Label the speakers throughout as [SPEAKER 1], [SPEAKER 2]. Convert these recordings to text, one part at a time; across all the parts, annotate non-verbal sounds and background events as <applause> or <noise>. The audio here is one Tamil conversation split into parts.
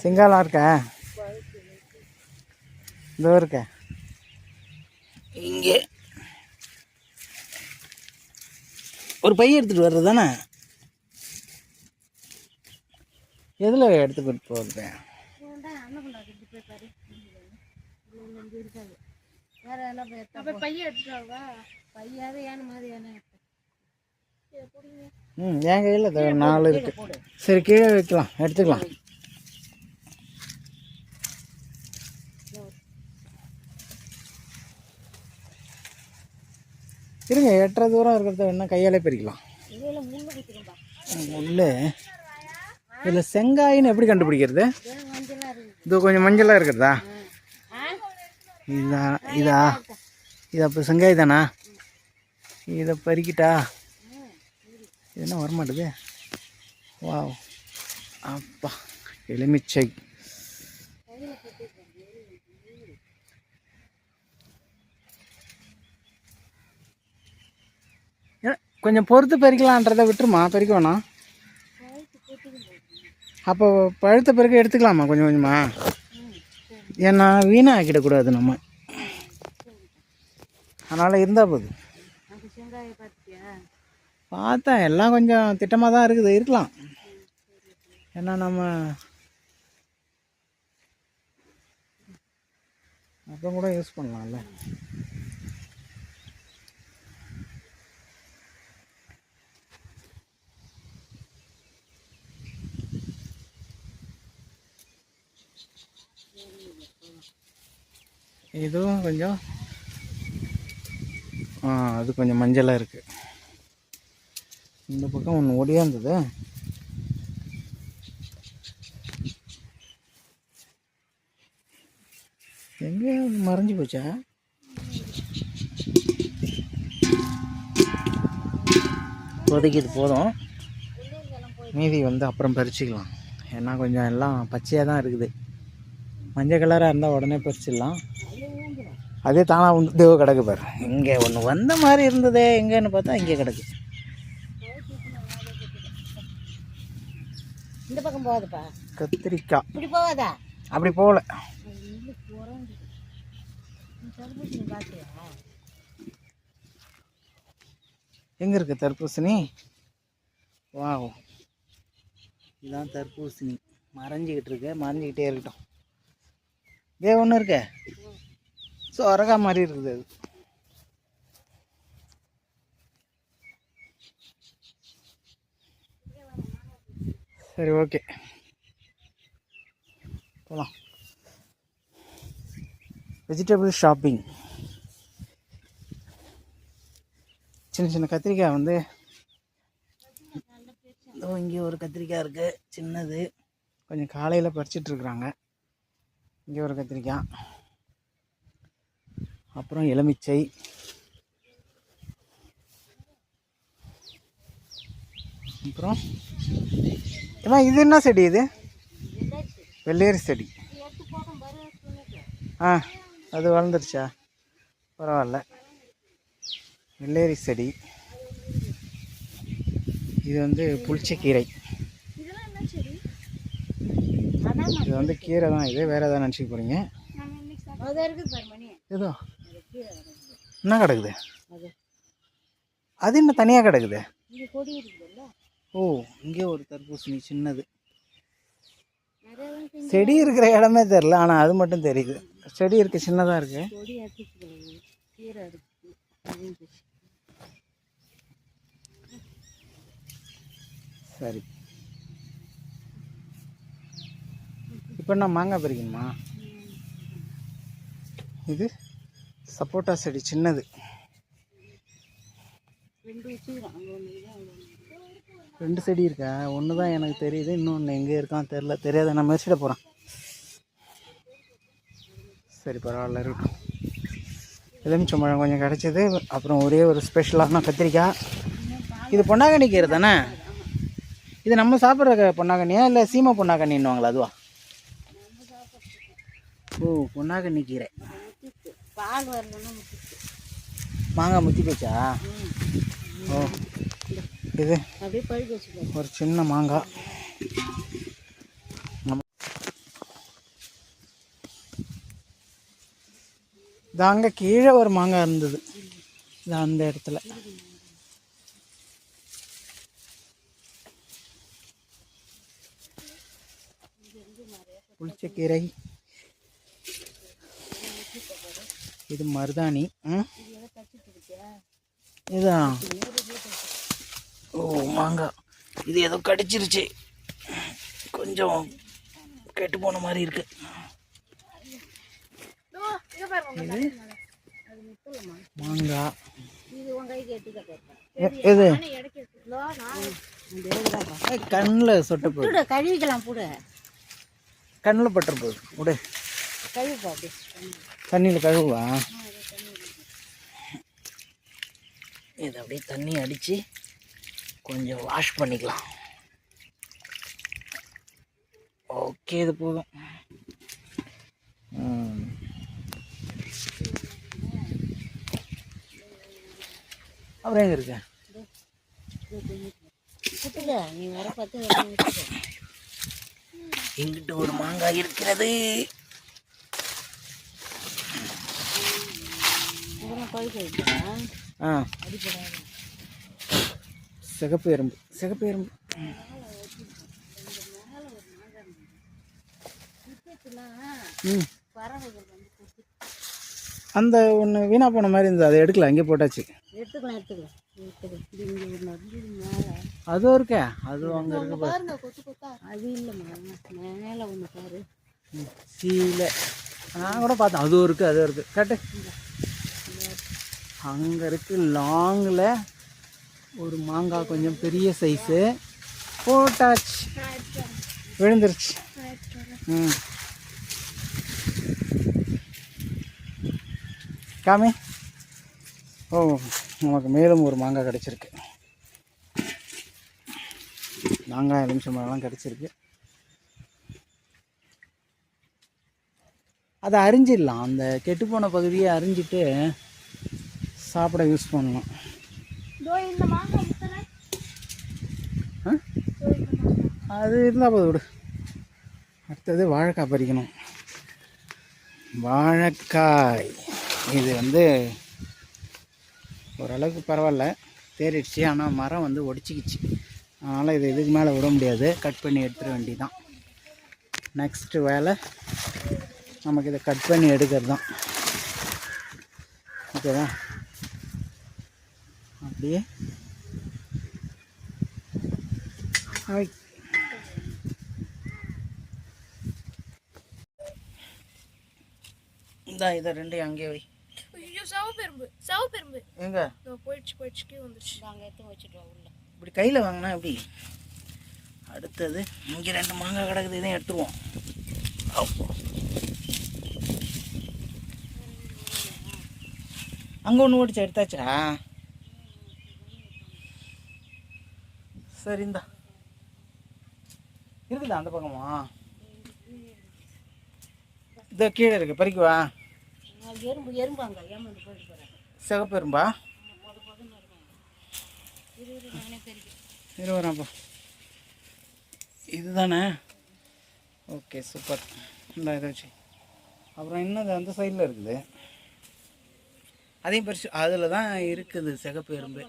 [SPEAKER 1] செங்காலம் இருக்கா? இதோ இருக்க. இங்கே. ஒரு பைய எடுத்துகிட்டு வர்றது தானே? எதில் எடுத்துக்கிட்டு போகிறது
[SPEAKER 2] வேற பையாவது ஏன மாதிரி
[SPEAKER 1] ம் என் கையில் நாலு இருக்கு. சரி கீழே வைக்கலாம். எடுத்துக்கலாம். இருங்க எட்டரை தூரம் இருக்கிறத வேணா கையாலே பிரிக்கலாம். உள்ள. இதில் செங்காயின்னு எப்படி கண்டுபிடிக்கிறது? இது கொஞ்சம் மஞ்சளாக இருக்கிறதா? இதா இதா. இது அப்போ செங்காய் தானா? இதை பறிக்கிட்டா? இது என்ன வரமாட்டுது? வாவ். அப்பா எலுமிச்சை. கொஞ்சம் பொறுத்து பெருக்கலான்றதை விட்டுருமா? பெருக்க வேணாம். அப்போ பழுத்த பிறகு எடுத்துக்கலாமா கொஞ்சம் கொஞ்சமாக ஏன்னா வீணாக ஆக்கிடக்கூடாது நம்ம. அதனால் இருந்தால் போதும் பார்த்தேன் எல்லாம் கொஞ்சம் திட்டமாக தான் இருக்குது. இருக்கலாம். ஏன்னா நம்ம அப்புறம் கூட யூஸ் பண்ணலாம்ல. இதுவும் கொஞ்சம் அது கொஞ்சம் மஞ்சளாக இருக்குது இந்த பக்கம் ஒன்று ஒடியாந்தது எங்கே மறைஞ்சு போச்சா? இப்போதைக்கு இது போதும். மீதி வந்து அப்புறம் பறிச்சிக்கலாம். ஏன்னா கொஞ்சம் எல்லாம் பச்சையாக தான் இருக்குது. மஞ்சள் கலராக இருந்தால் உடனே பறிச்சிடலாம். அதே தானாக வந்து தேவ கிடக்கு பாரு. இங்கே ஒன்று வந்த மாதிரி இருந்ததே எங்கேன்னு பார்த்தா இங்கே கிடக்கு.
[SPEAKER 2] இந்த பக்கம் போகாதுப்பா.
[SPEAKER 1] கத்திரிக்காய்.
[SPEAKER 2] இப்படி போகாதா?
[SPEAKER 1] அப்படி போகல. எங்கே இருக்கு தர்பூசணி? வாவ். இதுதான் தர்பூசணி. மறைஞ்சிக்கிட்டு இருக்கு மறைஞ்சிக்கிட்டே இருக்கட்டும். இதே ஒன்று இருக்க? ஸோ அரகா மாதிரி இருக்குது அது. சரி ஓகே. போகலாம் வெஜிடபிள் ஷாப்பிங் சின்ன சின்ன கத்திரிக்காய் வந்து இங்கே ஒரு கத்திரிக்காய் இருக்குது சின்னது. கொஞ்சம் காலையில் பறிச்சிட்டு இருக்கிறாங்க. இங்கே ஒரு கத்திரிக்காய். அப்புறம் எலுமிச்சை. அப்புறம் ஏம்மா இது என்ன செடி இது? வெள்ளேரி செடி. ஆ அது வளர்ந்துருச்சா? பரவாயில்ல. வெள்ளேரி செடி. இது வந்து புளிச்சக்கீரை. இது வந்து கீரை தான் இது வேறு எதாவது நினச்சிக்க போகிறீங்க ஏதோ? என்ன கிடக்குது?
[SPEAKER 2] அது.
[SPEAKER 1] என்ன தனியாக கிடக்குது? ஓ இங்கே ஒரு தர்பூசணி சின்னது. செடி இருக்கிற இடமே தெரில ஆனால் அது மட்டும் தெரியுது. செடி இருக்குது சின்னதாக இருக்குது
[SPEAKER 2] பிச்சு.
[SPEAKER 1] சரி. இப்போ நான் மாங்காய் பறிக்கணுமா? இது? சப்போட்டா செடி சின்னது.
[SPEAKER 2] ரெண்டு
[SPEAKER 1] செடி இருக்கா? ஒன்று தான் எனக்கு தெரியுது இன்னொன்று எங்கே இருக்கான்னு தெரில தெரியாத நான் மெரிச்சிட போகிறேன் சரி பரவாயில்ல இருக்கட்டும் எலுமிச்சம்பழம் கொஞ்சம் கிடச்சிது. அப்புறம் ஒரே ஒரு ஸ்பெஷலான கத்திரிக்காய். இது பொன்னாங்கண்ணி கீரை தானே? இது நம்ம சாப்பிட்ற பொன்னாங்கண்ணியா இல்லை சீமை பொன்னாங்கண்ணின்னுவாங்களா அதுவா? ஓ பொன்னாங்கண்ணி கீரை.
[SPEAKER 2] பால் வரலன்னா முத்திச்சு
[SPEAKER 1] மாங்காய் முத்தி போச்சா? ஓ இது
[SPEAKER 2] அப்படியே பழுக்க வச்சு
[SPEAKER 1] ஒரு சின்ன மாங்காய். இது அங்கே கீழே ஒரு மாங்காய் இருந்தது. இது அந்த இடத்துல. புளிச்சக்கீரை. இது மருதாணி இதுதான் ஓ மாங்காய் இது ஏதோ கடிச்சிருச்சு. கொஞ்சம் கெட்டு போன மாதிரி இருக்கு. இது மாங்காய்
[SPEAKER 2] இது?
[SPEAKER 1] இது கண்ணில் சொட்ட
[SPEAKER 2] புடு கழுவிக்கலாம் புடு.
[SPEAKER 1] கண்ணில் பட்டுற போகுது. விடு.
[SPEAKER 2] கழுவிப்பா அப்படி.
[SPEAKER 1] தண்ணியில் கழுவுவா? இதை அப்படியே தண்ணி அடித்து கொஞ்சம் வாஷ் பண்ணிக்கலாம். ஓகே இது போதும். அப்புறம் எங்கே இருக்க?
[SPEAKER 2] குத்துக்க நீ வர பார்த்து விட்டுக்க.
[SPEAKER 1] எங்கிட்ட ஒரு மாங்காய் இருக்கிறது
[SPEAKER 2] அப்புறம் பழுக்க வைக்கலாம்
[SPEAKER 1] ஆ. சிகப்பு எறும்பு. சிகப்பு எறும்பு. அந்த ஒன்று வீணா போன மாதிரி இருந்தது. அதை எடுக்கல அங்கே போட்டாச்சு.
[SPEAKER 2] எடுத்துக்கலாம் எடுத்துக்கலாம்.
[SPEAKER 1] அதுவும் இருக்கே. அதுவும் அங்கே இருக்கு
[SPEAKER 2] அது இல்லைம்மா. மேலே ஒன்று பாரு.
[SPEAKER 1] சீலை நான் கூட பார்த்தேன். அதுவும் இருக்குது அதுவும் இருக்குது கட்டு. அங்கே இருக்கு லாங்கில் ஒரு மாங்காய் கொஞ்சம் பெரிய சைஸு போட்டாச்சு. விழுந்துருச்சு. ம். காமி. ஓ நமக்கு மேலும் ஒரு மாங்காய் கிடச்சிருக்கு. மாங்காய் எலுமிச்சம் மரம்லாம் கிடச்சிருக்கு. அதை அரிஞ்சிடலாம். அந்த கெட்டுப்போன பகுதியை அரிஞ்சிட்டு சாப்பிட யூஸ் பண்ணலாம்? அது இருந்தால் போதும் விடு. அடுத்தது வாழைக்காய் பறிக்கணும். வாழைக்காய். இது வந்து ஓரளவுக்கு பரவாயில்ல. தேறிடுச்சு. ஆனால் மரம் வந்து ஒடிச்சிக்கிச்சு. அதனால் இது இதுக்கு மேலே விட முடியாது. கட் பண்ணி எடுத்துட வேண்டியதான் நெக்ஸ்ட்டு வேலை நமக்கு இதை கட் பண்ணி எடுக்கிறது தான் ஓகேவா அப்படியே. இந்தா இதை ரெண்டையும் அங்கேயே வை.
[SPEAKER 3] ஐயோ சவப்பெரும்பு சவப்பெரும்பு.
[SPEAKER 1] எங்க?
[SPEAKER 3] போயிடுச்சு போயிடுச்சு கீழே வந்துருச்சு.
[SPEAKER 2] நாங்கள் எடுத்து வச்சுட்டோம் உள்ள.
[SPEAKER 1] இப்படி கையில் வாங்கினா எப்படி? அடுத்தது இங்கே ரெண்டு மாங்காய் கிடக்குது இதையும் எடுத்துருவோம். அங்கே ஒன்று ஓடிச்சா எடுத்தாச்சா? சரி இந்தா இருக்குதா அந்த பக்கமா? இதோ கீழே இருக்கு பறிக்குவா
[SPEAKER 2] எறும்பு எறும்பாங்க ஏமாந்து போயிட்டு போகிறேன்
[SPEAKER 1] சிகப்பு எறும்பா?
[SPEAKER 2] இருபது நானே பெருக்கி
[SPEAKER 1] இருபதாப்பா இதுதானே? Okay super. இந்த இதை வச்சு. அப்புறம் இன்னும் அந்த சைடில் இருக்குது? அதையும் பறிச்சு அதில் தான் இருக்குது சிகப்பு எறும்பு.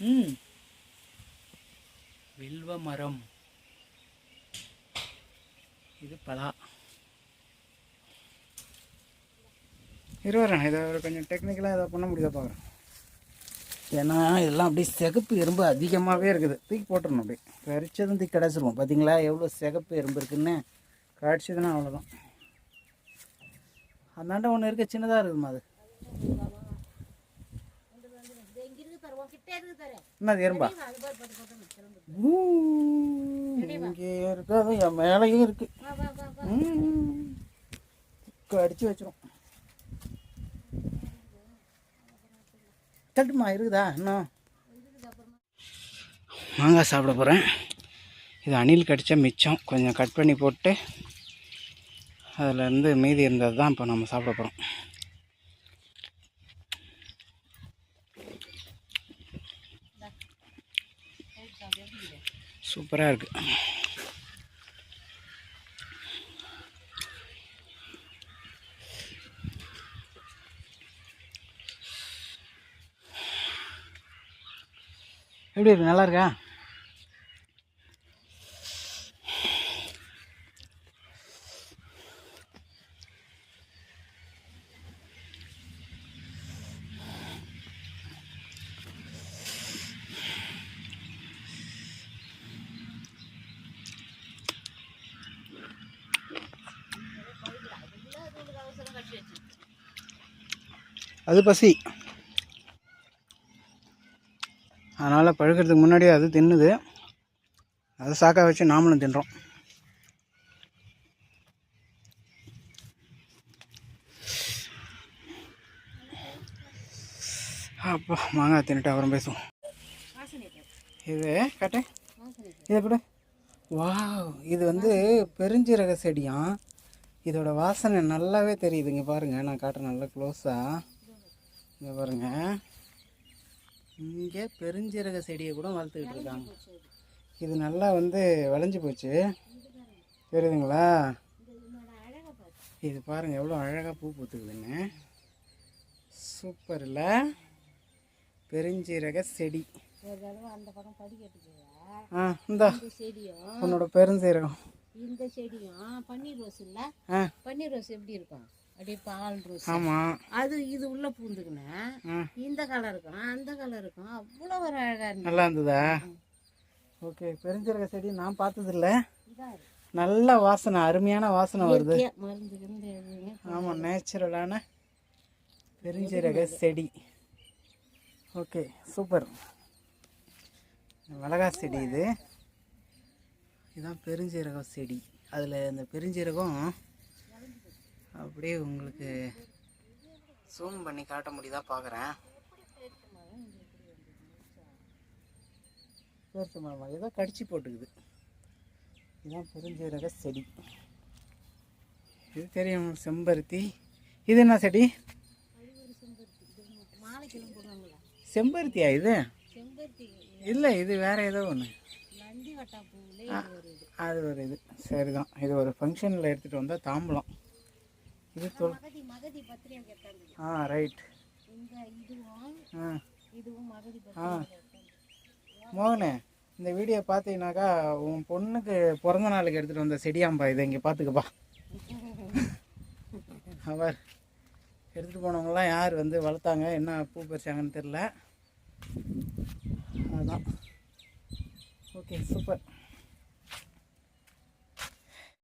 [SPEAKER 1] ம். வில்வ மரம். இது பலா. இருவரேன் இதை கொஞ்சம் டெக்னிக்கலாக இதை பண்ண முடியுதா பார்க்குறேன் ஏன்னா இதெல்லாம் அப்படியே சிகப்பு எறும்பு அதிகமாகவே இருக்குது. தூக்கி போட்டுடணும் அப்படியே. பறிச்சதும் தூக்கி கிடச்சிருவோம் பார்த்தீங்களா எவ்வளோ சிகப்பு எறும்பு இருக்குன்னு. கடிச்சதுன்னா அவ்வளோதான் அந்தாண்ட ஒன்று இருக்க சின்னதாக இருக்குமா அது
[SPEAKER 2] இங்கே இருக்கு தர உன்கிட்ட இருக்கு தர
[SPEAKER 1] என்ன எறும்பா? இங்கே இருக்காது என் மேலேயும் இருக்கு. கடிச்சு வச்சிரும். தட்டுமா இருக்குதா? இன்னும் மாங்காய் சாப்பிட போகிறேன் இது அணில் கடிச்ச மிச்சம். கொஞ்சம் கட் பண்ணி போட்டு அதுலேருந்து மீதி இருந்தது தான் இப்போ நம்ம சாப்பிட போகிறோம் சூப்பராக இருக்குது எப்படி இருக்கு? நல்லா இருக்கா? அது பசி. அதனால் பழுக்கிறதுக்கு முன்னாடியே அது தின்னுது. அதை சாக்கா வச்சு நாமளும் தின்றோம். அப்பா மாங்காய் தின்னுட்டு அப்புறம் பேசுவோம். இது கட்டு. இது எப்படி வாவ் இது வந்து பெருஞ்சீரக செடியாம். இதோட வாசனை நல்லாவே தெரியுதுங்க பாருங்கள் நான் காட்டுறேன் நல்லா க்ளோஸாக இங்கே பாருங்கள் இங்கே பெருஞ்சீரக செடியை கூட வளர்த்துக்கிட்டு இருக்காங்க. இது நல்லா வந்து விளைஞ்சு போச்சு. தெரியுதுங்களா? இது பாருங்கள் எவ்வளோ அழகாக பூ பூத்துக்குதுங்க. சூப்பர் இல்லை? பெருஞ்சீரக செடி. ஆ இந்தா. உன்னோட பெருஞ்சீரகம்.
[SPEAKER 2] இந்த செடியும் பன்னீர் ரோஸ் இல்ல?
[SPEAKER 1] ஆ.
[SPEAKER 2] பன்னீர் ரோஸ் எப்படி இருக்கும்? அப்படியே பால் ரோஸ்.
[SPEAKER 1] ஆமாம்
[SPEAKER 2] அது இது உள்ள பூந்துக்குன்னா இந்த கலருக்கும் அந்த கலருக்கும் அவ்வளோ ஒரு அழகா இருந்துச்சு
[SPEAKER 1] நல்லா இருந்ததா? ஓகே பெருஞ்சீரக செடி நான் பார்த்ததில்ல. நல்ல வாசனை அருமையான வாசனை வருது. ஆமாம் நேச்சுரலான பெருஞ்சீரக செடி. Okay super. மிளகா செடி இது. இதுதான் பெருஞ்சீரகம் செடி. அதில் இந்த பெருஞ்சீரகம் அப்படியே உங்களுக்கு ஜூம் பண்ணி காட்ட முடியுதா பார்க்குறேன் ஏதோ கடிச்சு போட்டுக்குது. இதுதான் பெருஞ்சீரக செடி. இது தெரியும் செம்பருத்தி. இது என்ன செடி? செம்பருத்தியா இது?
[SPEAKER 2] செம்பருத்தி
[SPEAKER 1] இல்லை இது வேற ஏதோ ஒன்று
[SPEAKER 2] நந்தி வட்டா பூவிலே இது ஒரு இது.
[SPEAKER 1] அது ஒரு இது. சரிதான். இது ஒரு ஃபங்க்ஷனில் எடுத்துகிட்டு வந்தால் தாம்பலம். இது
[SPEAKER 2] கேட்டாங்க
[SPEAKER 1] ஆ ரைட் ஆ. மோகனே இந்த வீடியோ பார்த்தீங்கன்னாக்கா உன் பொண்ணுக்கு பிறந்த நாளுக்கு எடுத்துகிட்டு வந்த செடியாம்பா இதை இங்கே பார்த்துக்கப்பா <laughs> அவர் எடுத்துகிட்டு போனவங்களாம் யார் வந்து வளர்த்தாங்க என்ன பூ பறிச்சாங்கன்னு தெரில அதுதான் ஓகே சூப்பர்